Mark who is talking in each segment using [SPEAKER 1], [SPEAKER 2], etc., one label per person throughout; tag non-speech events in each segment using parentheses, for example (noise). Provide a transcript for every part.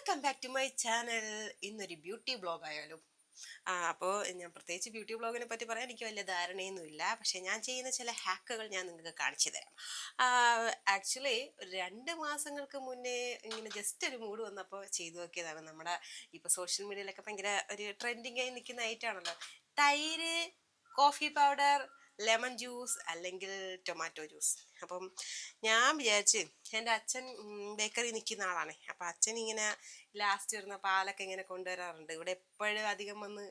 [SPEAKER 1] Welcome back to my channel ഇന്നൊരു beauty blog ആയാലും. അപ്പോൾ ഞാൻ പ്രത്യേകിച്ച് ബ്യൂട്ടി ബ്ലോഗിനെ പറ്റി പറയാൻ എനിക്ക് വലിയ ധാരണയൊന്നുമില്ല. പക്ഷേ ഞാൻ ചെയ്യുന്ന ചില ഹാക്കുകൾ ഞാൻ നിങ്ങൾക്ക് കാണിച്ചു തരാം. ആക്ച്വലി രണ്ട് മാസങ്ങൾക്ക് മുന്നേ ഇങ്ങനെ ജസ്റ്റ് ഒരു മൂഡ് വന്നപ്പോൾ ചെയ്തു നോക്കിയതാണ് നമ്മുടെ ഇപ്പോൾ സോഷ്യൽ മീഡിയയിലൊക്കെ ഭയങ്കര ഒരു ട്രെൻഡിങ് ആയി നിൽക്കുന്ന ഐറ്റമാണല്ലോ തൈര് കോഫി പൗഡർ ലെമൺ ജ്യൂസ് അല്ലെങ്കിൽ ടൊമാറ്റോ ജ്യൂസ്. അപ്പം ഞാൻ വിചാരിച്ച് എന്റെ അച്ഛൻ ബേക്കറി നിൽക്കുന്ന ആളാണ്. അപ്പം അച്ഛൻ ഇങ്ങനെ ലാസ്റ്റ് വരുന്ന പാലൊക്കെ ഇങ്ങനെ കൊണ്ടുവരാറുണ്ട്. ഇവിടെ എപ്പോഴും അധികം വന്ന്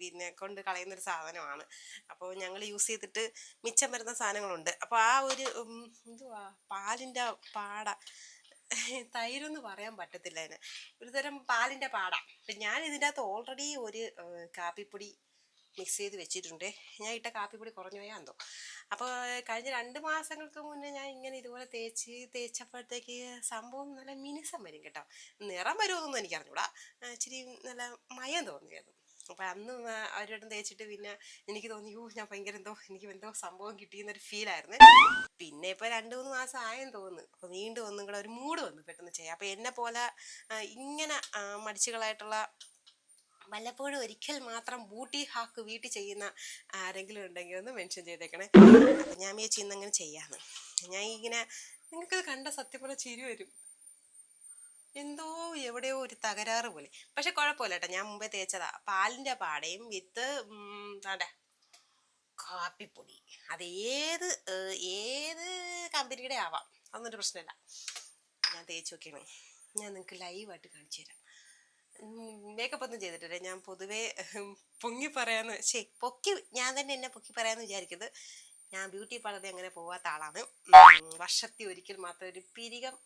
[SPEAKER 1] പിന്നെ കൊണ്ട് കളയുന്നൊരു സാധനമാണ്. അപ്പോൾ ഞങ്ങൾ യൂസ് ചെയ്തിട്ട് മിച്ചം വരുന്ന സാധനങ്ങളുണ്ട്. അപ്പോൾ ആ ഒരു എന്തുവാ? പാലിന്റെ പാട. തൈരൊന്നും പറയാൻ പറ്റത്തില്ല അതിന്. ഒരുതരം പാലിന്റെ പാട. അപ്പം ഞാൻ ഇതിന്റെ അകത്ത് ഓൾറെഡി ഒരു കാപ്പിപ്പൊടി മിക്സ് ചെയ്ത് വെച്ചിട്ടുണ്ട്. ഞാൻ ഇട്ട കാപ്പിപ്പൊടി കുറഞ്ഞു പോയാൽ എന്തോ. അപ്പോൾ കഴിഞ്ഞ രണ്ട് മാസങ്ങൾക്ക് മുന്നേ ഞാൻ ഇങ്ങനെ ഇതുപോലെ തേച്ച് തേച്ചപ്പോഴത്തേക്ക് സംഭവം നല്ല മിനുസം വരും കേട്ടോ. നിറം വരുമെന്നൊന്നും എനിക്കറിഞ്ഞൂടാ. ഇച്ചിരി നല്ല മയം തോന്നിയായിരുന്നു. അപ്പോൾ അന്ന് അവരോടും തേച്ചിട്ട് പിന്നെ എനിക്ക് തോന്നി ഓ ഞാൻ ഭയങ്കര എന്തോ എനിക്ക് എന്തോ സംഭവം കിട്ടിയെന്നൊരു ഫീൽ ആയിരുന്നു പിന്നെ ഇപ്പോൾ രണ്ട് മൂന്ന് മാസം ആയെന്ന് തോന്നുന്നു. അപ്പോൾ വീണ്ടും ഒന്നും കൂടെ ഒരു മൂഡ് വന്നു പെട്ടെന്ന് ചെയ്യാം അപ്പോൾ എന്നെ പോലെ ഇങ്ങനെ മടിച്ചുകളായിട്ടുള്ള വല്ലപ്പോഴും ഒരിക്കൽ മാത്രം ബൂട്ടി ഹാക്ക് വീട്ടിൽ ചെയ്യുന്ന ആരെങ്കിലും ഉണ്ടെങ്കിൽ ഒന്ന് മെൻഷൻ ചെയ്തേക്കണേ. അപ്പം ഞാൻ വിചാരിച്ചു ഇന്നങ്ങനെ ചെയ്യാന്ന്. ഞാൻ ഇങ്ങനെ നിങ്ങൾക്കത് കണ്ട സത്യം പറഞ്ഞ ചിരി വരും. എന്തോ എവിടെയോ ഒരു തകരാറ് പോലെ. പക്ഷെ കുഴപ്പമില്ല കേട്ടോ ഞാൻ മുമ്പേ തേച്ചതാ. പാലിന്റെ പാടയും വിത്ത് താണ്ടെ കാപ്പിപ്പൊടി. അത് ഏത് ഏത് കമ്പനിയുടെ ആവാം അതൊന്നൊരു പ്രശ്നമില്ല. ഞാൻ തേച്ച് നോക്കിയാണ് ഞാൻ നിങ്ങൾക്ക് ലൈവായിട്ട് കാണിച്ചു തരാം. മേക്കപ്പ് ഒന്നും ചെയ്തിട്ടില്ല. ഞാൻ പൊതുവേ പൊങ്ങി പറയാന്ന് ശരി പൊക്കി ഞാൻ തന്നെ എന്നെ പൊക്കി പറയാന്ന് വിചാരിക്കുന്നത് ഞാൻ ബ്യൂട്ടി പാർലറിൽ അങ്ങനെ പോവാത്ത ആളാണ്. വർഷത്തിൽ ഒരിക്കൽ മാത്രം ഒരു പിരികം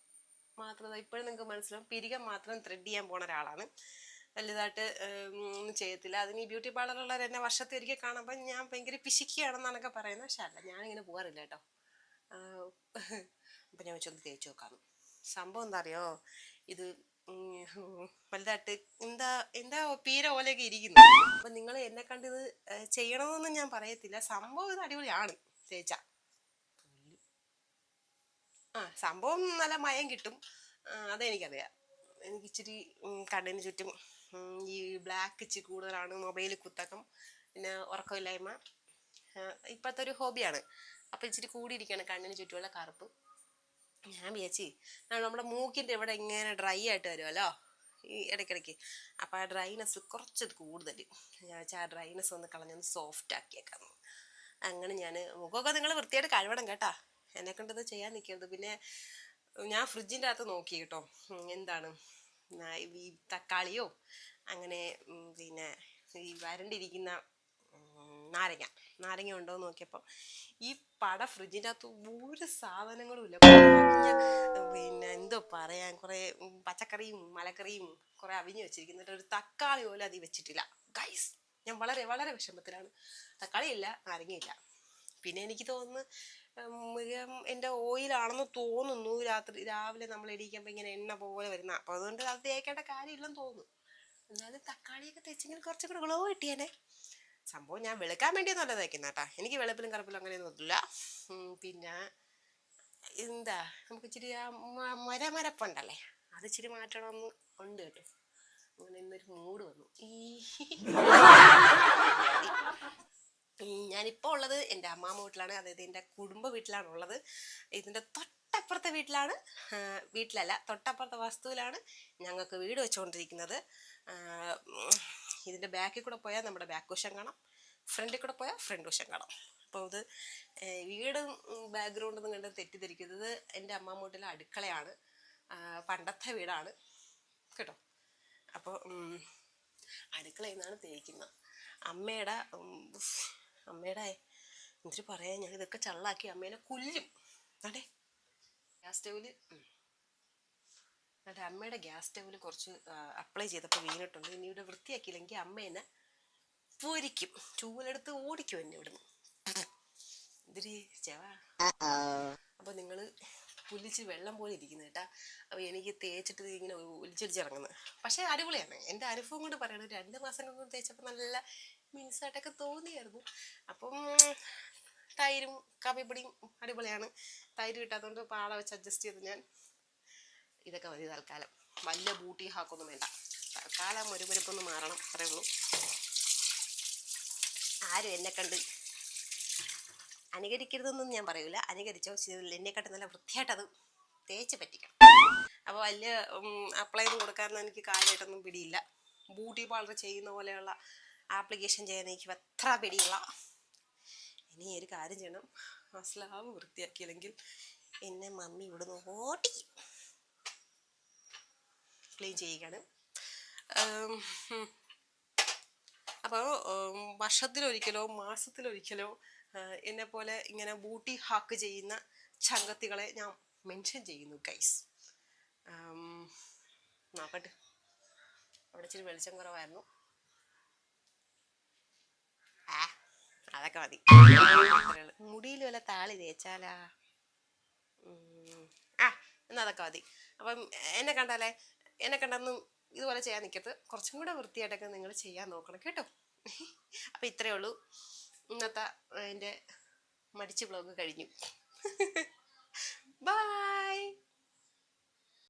[SPEAKER 1] മാത്രം ഇപ്പോഴും നിങ്ങൾക്ക് മനസ്സിലാവും പിരികം മാത്രം ത്രെഡ് ചെയ്യാൻ പോണ ഒരാളാണ്. വലുതായിട്ട് ഒന്നും ചെയ്യത്തില്ല. അതിന് ഈ ബ്യൂട്ടി പാർലറുള്ളവർ എന്നെ വർഷത്തിൽ ഒരിക്കൽ കാണുമ്പോൾ ഞാൻ ഭയങ്കര പിശിക്കുകയാണെന്നാണൊക്കെ പറയുന്നത് പക്ഷെ അല്ല ഞാനിങ്ങനെ പോകാറില്ല കേട്ടോ. അപ്പം ഞാൻ വെച്ചൊന്ന് തേച്ച് നോക്കാം. സംഭവം എന്താ അറിയോ? ഇത് വലുതായിട്ട്. എന്താ എന്താ പീര പോലെയൊക്കെ ഇരിക്കുന്നു. അപ്പൊ നിങ്ങൾ എന്നെ കണ്ടിത് ഇത് ചെയ്യണമെന്നൊന്നും ഞാൻ പറയത്തില്ല. സംഭവം ഇത് അടിപൊളിയാണ് തേച്ച ആ സംഭവം നല്ല മയം കിട്ടും. അതെനിക്കറിയാം. എനിക്ക് ഇച്ചിരി കണ്ണിന് ചുറ്റും ഈ ബ്ലാക്ക് ഇച്ചിരി കൂടുതലാണ് മൊബൈൽ കുത്തക്കം പിന്നെ ഉറക്കമില്ലായ്മ. ഇപ്പോഴത്തെ ഒരു ഹോബിയാണ്. അപ്പോൾ ഇച്ചിരി കൂടിയിരിക്കുകയാണ് കണ്ണിന് ചുറ്റുമുള്ള കറുപ്പ്. ഞാൻ വിചാരിച്ചി നമ്മുടെ മൂക്കിന്റെ ഇവിടെ ഇങ്ങനെ ഡ്രൈ ആയിട്ട് വരുമല്ലോ ഈ ഇടയ്ക്കിടയ്ക്ക്. അപ്പോൾ ആ ഡ്രൈനെസ് കുറച്ചത് കൂടുതൽ. ഞാൻ വെച്ചാൽ ആ ഡ്രൈനെസ് ഒന്ന് കളഞ്ഞൊന്ന് സോഫ്റ്റ് ആക്കിയേക്കാം. അങ്ങനെ ഞാൻ മുഖമൊക്കെ നിങ്ങൾ വൃത്തിയായിട്ട് കഴുകണം കേട്ടാ. എന്നെ കൊണ്ടത് ചെയ്യാൻ നിൽക്കരുത് പിന്നെ ഞാൻ ഫ്രിഡ്ജിന്റെ അകത്ത് നോക്കി കേട്ടോ. എന്താണ്? ഈ തക്കാളിയോ? അങ്ങനെ പിന്നെ ഈ വരണ്ടിരിക്കുന്ന നാരങ്ങ. നാരങ്ങ ഉണ്ടോ എന്ന് നോക്കിയപ്പോൾ ഈ പട ഫ്രിഡ്ജിന്റെ അകത്ത് ഒരു സാധനങ്ങളും ഇല്ല. പിന്നെ എന്തോ പറയാൻ കുറേ പച്ചക്കറിയും മലക്കറിയും കുറേ അവിഞ്ഞ് വെച്ചിരിക്കുന്നിട്ട് ഒരു തക്കാളി പോലും അതിൽ വെച്ചിട്ടില്ല. ഗൈസ് ഞാൻ വളരെ വളരെ വിഷമത്തിലാണ്. തക്കാളിയില്ല നാരങ്ങയില്ല. പിന്നെ എനിക്ക് തോന്നുന്നു മൃഗം എന്റെ ഓയിലാണെന്ന് തോന്നുന്നു രാത്രി രാവിലെ നമ്മൾ എണീക്കുമ്പോൾ ഇങ്ങനെ എണ്ണ പോലെ വരുന്ന. അപ്പോൾ അതുകൊണ്ട് അത് തേക്കേണ്ട കാര്യമില്ലെന്ന് തോന്നുന്നു. എന്നാലും തക്കാളിയൊക്കെ തെച്ചെങ്കിൽ കുറച്ചും കൂടെ ഗ്ലോ കിട്ടിയേനെ. സംഭവം ഞാൻ വെളുക്കാൻ വേണ്ടിയൊന്നുമല്ല തയ്ക്കുന്ന കേട്ടാ. എനിക്ക് വെളുപ്പിലും കറുപ്പിലും അങ്ങനെയൊന്നും ഒന്നുമില്ല. പിന്നെ എന്താ നമുക്ക് ഇച്ചിരി ആ മ- മരമരപ്പുണ്ടല്ലേ അത് ഇച്ചിരി മാറ്റണമെന്ന് ഉണ്ട് കേട്ടോ. അങ്ങനെ ഇന്നൊരു മൂഡ് വന്നു. ഈ ഞാനിപ്പോൾ ഉള്ളത് എന്റെ അമ്മാമ്മ വീട്ടിലാണ്. അതായത് എന്റെ കുടുംബ വീട്ടിലാണ് ഉള്ളത്. ഇതിന്റെ തൊട്ടപ്പുറത്തെ വീട്ടിലാണ്. വീട്ടിലല്ല തൊട്ടപ്പുറത്തെ വസ്തുവിലാണ് ഞങ്ങൾക്ക് വീട് വെച്ചുകൊണ്ടിരിക്കുന്നത്. ഇതിന്റെ ബാക്കിൽ കൂടെ പോയാൽ നമ്മുടെ ബാക്ക് വശം കാണാം. ഫ്രണ്ടിൽ കൂടെ പോയാൽ ഫ്രണ്ട് വശം കാണാം. അപ്പോൾ ഇത് വീടും ബാക്ക്ഗ്രൗണ്ടൊന്നും കണ്ട് തെറ്റിദ്ധരിക്കുന്നത് എന്റെ മുട്ടിലെ അടുക്കളയാണ്. പണ്ടത്തെ വീടാണ്. കേട്ടോ? അപ്പോൾ അടുക്കളയിൽ നിന്നാണ് തേക്കുന്നത്. അമ്മയുടെ അമ്മയുടെ എന്തിരി പറയാൻ ഞാൻ ഇതൊക്കെ ചള്ളാക്കി അമ്മേനെ കൊല്ലും. അതെ ഗ്യാസ് സ്റ്റൗവിൽ അമ്മയുടെ ഗ്യാസ് സ്റ്റൗവിൽ കുറച്ച് അപ്ലൈ ചെയ്തപ്പോൾ വീണിട്ടുണ്ട്. ഇനി ഇവിടെ വൃത്തിയാക്കിയില്ലെങ്കിൽ അമ്മ എന്നെ പൊരിക്കും. ചൂലെടുത്ത് ഓടിക്കും എന്നെ ഇവിടുന്ന്. ഇതിരി ചെവ. അപ്പോൾ നിങ്ങൾ പുലിച്ച് വെള്ളം പോലെ ഇരിക്കുന്നു കേട്ടാ. അപ്പോൾ എനിക്ക് തേച്ചിട്ട് ഇങ്ങനെ ഒലിച്ചൊലിച്ചിറങ്ങുന്നത് പക്ഷേ അടിപൊളിയാണ്. എന്റെ അനുഭവം കൊണ്ട് പറയണത് രണ്ട് മാസം കൊണ്ട് തേച്ചപ്പോൾ നല്ല മിൻസായിട്ടൊക്കെ തോന്നിയായിരുന്നു. അപ്പം തൈരും കാപ്പിപ്പൊടിയും അടിപൊളിയാണ്. തൈര് കിട്ടാത്തതുകൊണ്ട് പാള വെച്ച് അഡ്ജസ്റ്റ് ചെയ്തു ഞാൻ. ഇതൊക്കെ മതി തൽക്കാലം. വലിയ ബൂട്ടി ഹാക്കൊന്നും വേണ്ട. തൽക്കാലം ഒരു പരിപ്പൊന്ന് മാറണം അത്രേ ഉള്ളൂ. ആരും എന്നെ കണ്ട് അനുകരിക്കരുതെന്നും ഞാൻ പറയൂല. അനുകരിച്ചോ എന്നെക്കാട്ട് നല്ല വൃത്തിയായിട്ടത് തേച്ച് പറ്റിക്കണം. അപ്പോൾ വലിയ അപ്ലൈ ഒന്നും കൊടുക്കാൻ എനിക്ക് കാര്യമായിട്ടൊന്നും പിടിയില്ല. ബ്യൂട്ടി പാർലർ ചെയ്യുന്ന പോലെയുള്ള ആപ്ലിക്കേഷൻ ചെയ്യാൻ എനിക്ക് അത്ര പിടിയില്ല. ഇനി ഒരു കാര്യം ചെയ്യണം. ആ സ്ലാവ് വൃത്തിയാക്കിയില്ലെങ്കിൽ എന്നെ മമ്മി ഇവിടുന്ന് ഓടി ക്ലീൻ ചെയ്യുകയാണ് അപ്പോൾ വർഷത്തിലൊരിക്കലോ മാസത്തിലൊരിക്കലോ എന്നെ പോലെ ഇങ്ങനെ ബൂട്ടി ഹാക്ക് ചെയ്യുന്ന ചങ്കത്തികളെ ഞാൻ മെൻഷൻ ചെയ്യുന്നു ഗൈസ് നോക്കട്ടെ. അവിടെ ഇച്ചിരി വെളിച്ചം കുറവായിരുന്നു. അതൊക്കെ മതി. മുടിയിൽ വല്ല താളി തേച്ചാലാ? ആ എന്നാ അതൊക്കെ മതി. അപ്പം എന്നെ കണ്ടാലേ എന്നെ കണ്ടൊന്നും ഇതുപോലെ ചെയ്യാൻ നിൽക്കത്ത് കുറച്ചും കൂടെ വൃത്തിയായിട്ടൊക്കെ നിങ്ങൾ ചെയ്യാൻ നോക്കണം കേട്ടോ. അപ്പോൾ ഇത്രയേ ഉള്ളൂ. ഇന്നത്തെ എന്റെ മടിച്ച് ബ്ലോഗ് കഴിഞ്ഞു. (laughs) ബായ്